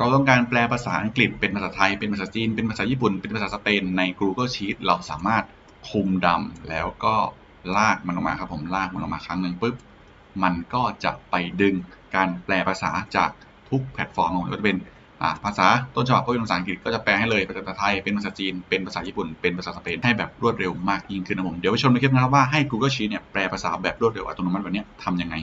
เราต้องการแปลภาษาอังกฤษเป็นภาษาไทย เป็นภาษาจีน เป็นภาษาญี่ปุ่น เป็นภาษาสเปน ใน Google Sheet เราสามารถคุมดำแล้วก็ลากมันออกมาครับผม ลากมันออกมาครั้งหนึ่งปุ๊บ มันก็จะไปดึงการแปลภาษาจากทุกแพลตฟอร์มของมันก็จะเป็นภาษาต้นฉบับก็เป็นภาษาอังกฤษก็จะแปลให้เลยเป็นภาษาไทย เป็นภาษาจีน เป็นภาษาญี่ปุ่น เป็นภาษาสเปน ให้แบบรวดเร็วมากยิ่งขึ้นนะผม เดี๋ยวไปชมในคลิปนะครับว่าให้ Google Sheet เนี่ยแปลภาษาแบบรวดเร็วอัตโนมัติแบบนี้ทำยังไง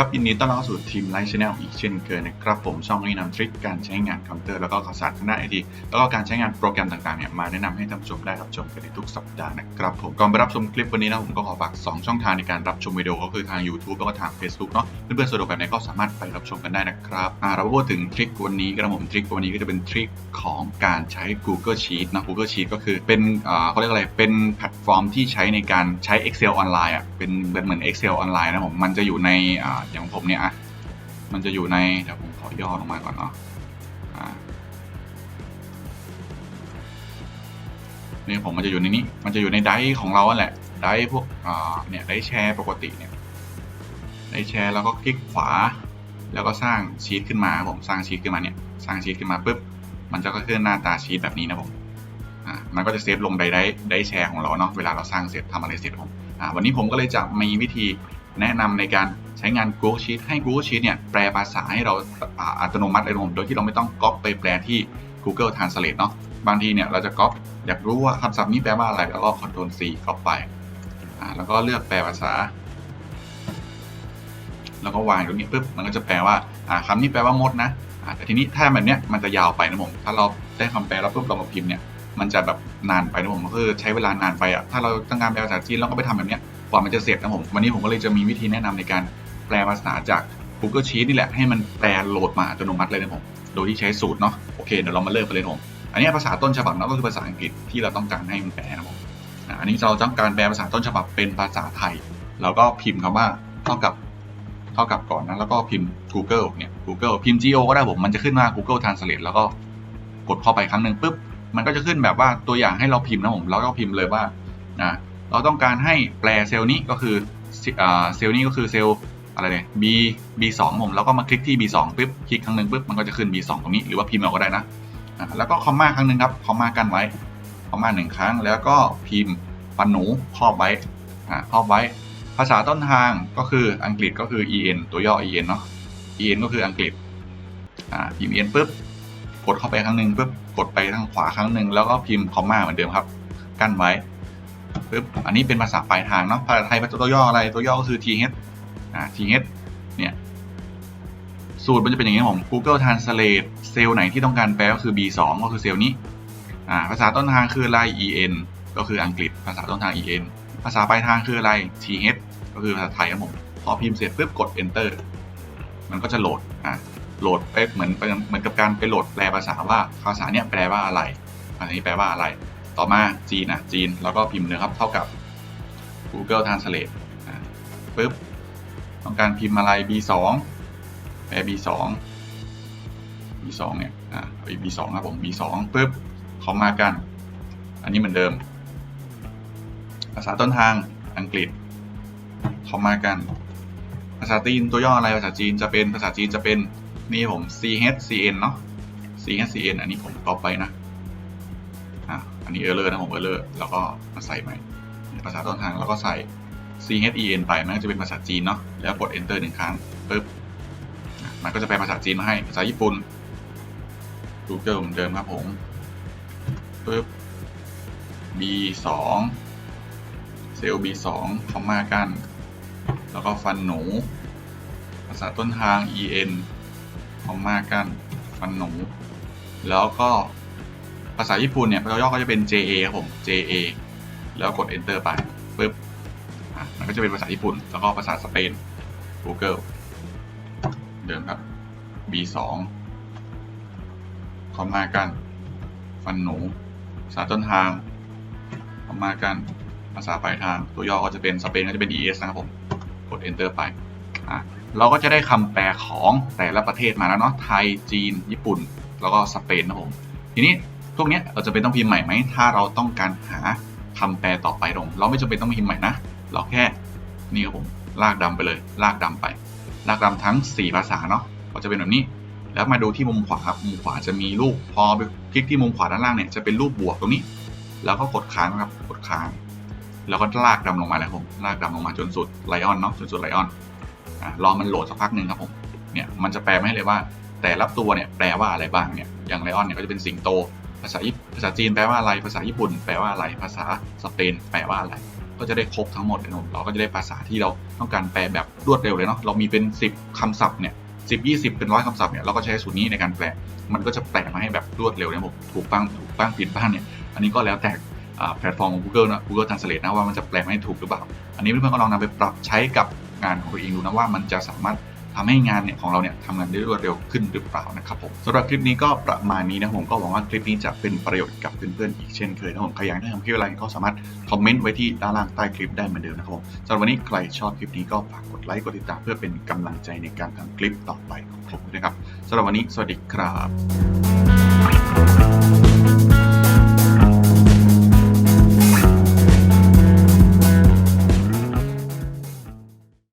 ครับ ยินดีต้อนรับสู่ทีมไลฟ์ชาแนลอีกเช่นเคยนะครับผมช่องนี้นำทริคการใช้งานคอมพิวเตอร์แล้วก็ข่าวสารทางด้านไอทีแล้วก็การใช้งานโปรแกรมต่างๆเนี่ยมาแนะนำให้ท่านผู้ชมได้รับชมกันในทุกสัปดาห์นะครับผมก่อนไปรับชมคลิปวันนี้นะผมก็ขอฝาก 2 ช่องทางในการรับชมวิดีโอก็คือทาง YouTube แล้วก็ทาง Facebook เนาะเพื่อนๆสะดวกแบบไหนก็สามารถไปรับชมกันได้นะครับอ่าเราพูดถึงทริควันนี้ก็นะผมทริควันนี้ก็จะเป็นทริคของการใช้ Google Sheet นะ Google Sheet ก็คือเป็นอ่าเขาเรียกอะไรเป็นแพลตฟอร์มที่ใช้ในการใช้ Excel ออนไลน์อะเป็นเหมือน Excel ออนไลน์นะผมมันจะอยู่ในอย่างผมเนี่ยอะมันจะอยู่ในเดี๋ยวผมขอย่อลงมาก่อนเนาะอ่านี่ผมมันจะอยู่ในนี้ มันจะอยู่ในไดของเราแหละ ไดพวกอ่าเนี่ยไดแชร์ปกติเนี่ย ไดแชร์แล้วก็คลิกขวา แล้วก็สร้างชีตขึ้นมาครับผมสร้างชีตขึ้นมาเนี่ย สร้างชีตขึ้นมาปุ๊บ มันจะก็ขึ้นหน้าตาชีตแบบนี้นะผม อ่า มันก็จะเซฟลงไดไดไดแชร์ของเราเนาะ เวลาเราสร้างเสร็จทำอะไรเสร็จผม อ่า วันนี้ผมก็เลยจะมีวิธีแนะนำในการ ใช้งาน Google Sheet ให้ Google Sheet เนี่ยแปลภาษาให้เราอัตโนมัติเลยผมโดยที่เราไม่ต้องก๊อปไปแปลที่ Google Translate เนาะบางทีเนี่ยเราจะก๊อปอยากรู้ว่าคำศัพท์นี้แปลว่าอะไรแล้วก็ Ctrl C ก๊อปไปแล้วก็เลือกแปลภาษา แล้วก็วางตรงนี้ปุ๊บมันก็จะแปลว่าคำนี้แปลว่ามดนะแต่ทีนี้ถ้าแบบเนี้ยมันจะยาวไปนะผมถ้าเราได้คำแปลแล้วปุ๊บเรามาพิมพ์เนี่ยมันจะแบบนานไปนะผมก็คือใช้เวลานานไปอะถ้าเราต้องการแปลภาษาจีนเราก็ไปทำแบบเนี้ยกว่ามันจะเสร็จนะผมวันนี้ผมก็เลยจะมีวิธีแนะนำในการ แปลภาษาจาก Google Sheet นี่แหละให้มันแปลโหลดมาอัตโนมัติเลยนะผมโดยที่ใช้สูตรเนาะโอเคเดี๋ยวเรามาเริ่มกันเลยผมอันนี้ภาษาต้นฉบับเนาะก็คือภาษาอังกฤษที่เราต้องการให้มันแปลนะผมอันนี้เราต้องการแปลภาษาต้นฉบับเป็นภาษาไทยเราก็พิมพ์คำว่าเท่ากับเท่ากับก่อนนะแล้วก็พิมพ์ Google เนี่ย Google พิมพ์ Go ก็ได้ผมมันจะขึ้นว่า Google Translate แล้วก็กดเข้าไปครั้งหนึ่งปุ๊บมันก็จะขึ้นแบบว่าตัวอย่างให้เราพิมพ์นะผมแล้วก็พิมพ์เลยว่าเราต้องการให้แปลเซลล์นี้ก็คือเซลล์นี้ก็คือเซลล์ อะไรเนี่ย B B2 ผมแล้วก็มาคลิกที่ B2 ปุ๊บคลิกครั้งหนึ่งปุ๊บมันก็จะขึ้น B2 ตรงนี้หรือว่าพิมพ์เอาก็ได้นะแล้วก็คอมมาครั้งหนึ่งครับคอมมากันไว้คอมมาหนึ่งครั้ง แล้วก็พิมพ์ฟันหนูครอบไว้อ่าครอบไว้ ภาษาต้นทางก็คืออังกฤษก็คือ en ตัวย่อ en เนาะ en ก็คืออังกฤษพิมพ์ en ปุ๊บกดเข้าไปครั้งหนึ่งปุ๊บกดไปทางขวาครั้งหนึ่งแล้วก็พิมพ์คอมมาเหมือนเดิมครับ กั้นไว้ปึ๊บอันนี้เป็นภาษาปลายทางเนาะภาษาไทยเป็นตัวย่ออะไรตัวย่อก็คือ th อ่า th เนี่ย สูตรมันจะเป็นอย่างนี้ผม Google Translate เซลล์ไหนที่ต้องการแปลก็คือ b2 ก็คือเซลล์นี้ อ่า ภาษาต้นทางคืออะไร en ก็คืออังกฤษ ภาษาต้นทาง en ภาษาปลายทางคืออะไร th ก็คือภาษาไทยครับผมพอพิมพ์เสร็จปุ๊บกด enter มันก็จะโหลด อ่าโหลดไปเหมือนเหมือนกับการไปโหลดแปลภาษาว่าภาษาเนี้ยแปลว่าอะไรภาษานี้แปลว่าอะไร ต่อมาจีนนะจีน แล้วก็พิมพ์เลยครับ เท่ากับ Google Translate ปึ๊บ การพิมพ์อะไร B2 แปล B2 B2 เนี่ย อ่า B2 ครับผม B2 ปึ๊บเขามากัน อันนี้เหมือนเดิม ภาษาต้นทางอังกฤษเขามากัน ภาษาจีนตัวย่ออะไรภาษาจีนจะเป็นภาษาจีนจะเป็นนี่ผม CHCN เนาะ CHCN อันนี้ผมก๊อปไปนะอะอันนี้เออร์เลอร์นะผมเออร์เลอร์แล้วก็มาใส่ใหม่ภาษาต้นทางแล้วก็ใส่ C H E N ไปมันก็จะเป็นภาษาจีนเนาะแล้วกด enter หนึ่งครั้งปึ๊บมันก็จะแปลภาษาจีนมาให้ภาษาญี่ปุ่น Google เหมือนเดิมครับผมปึ๊บ B 2เซลล์ B 2คอมมากัน แล้วก็ฟันหนู ภาษาต้นทาง E N คอมมากัน ฟันหนู แล้วก็ภาษาญี่ปุ่นเนี่ยตัวย่อก็จะเป็น JA ครับผม JA แล้วกด enter ไปปึ๊บ มันก็จะเป็นภาษาญี่ปุ่น แล้วก็ภาษาสเปน Google เดิมครับ B2 คอมมากัน ฟันหนู ภาษาต้นทาง คอมมากัน ภาษาปลายทาง ตัวย่อก็จะเป็นสเปนก็จะเป็น ES นะครับผม กด enter ไป อะ เราก็จะได้คำแปลของแต่ละประเทศมาแล้วเนาะ ไทย จีน ญี่ปุ่น แล้วก็สเปนนะครับผม ทีนี้พวกเนี้ยเราจะเป็นต้องพิมพ์ใหม่ไหม ถ้าเราต้องการหาคำแปลต่อไปลง เราไม่จำเป็นต้องพิมพ์ใหม่นะ เราแค่นี่ครับผมลากดำไปเลย ลากดำไป ลากดำทั้ง 4 ภาษาเนาะก็จะเป็นแบบนี้ แล้วมาดูที่มุมขวาครับมุมขวาจะมีรูปพอไปคลิกที่มุมขวาด้านล่างเนี่ยจะเป็นรูปบวกตรงนี้ แล้วก็กดค้างครับกดค้าง แล้วก็ลากดำลงมาแล้วผมลากดำลงมาจนสุดไลออนเนาะจนสุดไลออนรอมันโหลดสักพักหนึ่งครับผมเนี่ยมันจะแปลไมาให้เลยว่า แต่ละตัวเนี่ยแปลว่าอะไรบ้างเนี่ยอย่างไลออนเนี่ยก็จะเป็นสิงโตภาษาภาษาจีนแปลว่าอะไร ภาษาญี่ปุ่นแปลว่าอะไร ภาษาสเปนแปลว่าอะไร ก็จะได้ครบทั้งหมดเลยเนเราก็จะได้ภาษาที่เราต้องการแปลแบบรวดเร็วเลยเนาะเรามีเป็น 10คำศัพท์เนี่ยสิบยี่สิบเป็นร้อยคำศัพท์เนี่ยเราก็ใช้สูตรนี้ในการแปล มันก็จะแปลมาให้แบบรวดเร็วนะผมถูกบ้างถูกบ้างผิดบ้างเนี่ย อันนี้ก็แล้วแต่แพลตฟอร์มของ Google นะ Google Translate นะว่ามันจะแปลมาให้ถูกหรือเปล่า อันนี้เพื่อนๆก็ลองนำไปปรับใช้กับงานของตัวเองดูนะว่ามันจะสามารถ ทำให้งานเนี่ยของเราเนี่ยทำงานได้รวดเร็วขึ้นหรือเปล่านะครับผมสำหรับคลิปนี้ก็ประมาณนี้นะผมก็หวังว่าคลิปนี้จะเป็นประโยชน์กับเพื่อนๆอีกเช่นเคยนะผมใครอยากได้ทำคลิปอะไรก็สามารถคอมเมนต์ไว้ที่ด้านล่างใต้คลิปได้เหมือนเดิมนะครับผมสำหรับวันนี้ใครชอบคลิปนี้ก็ฝากกดไลค์กดติดตามเพื่อเป็นกำลังใจในการทำคลิปต่อไปของผมนะครับสำหรับวันนี้สวัสดีครับ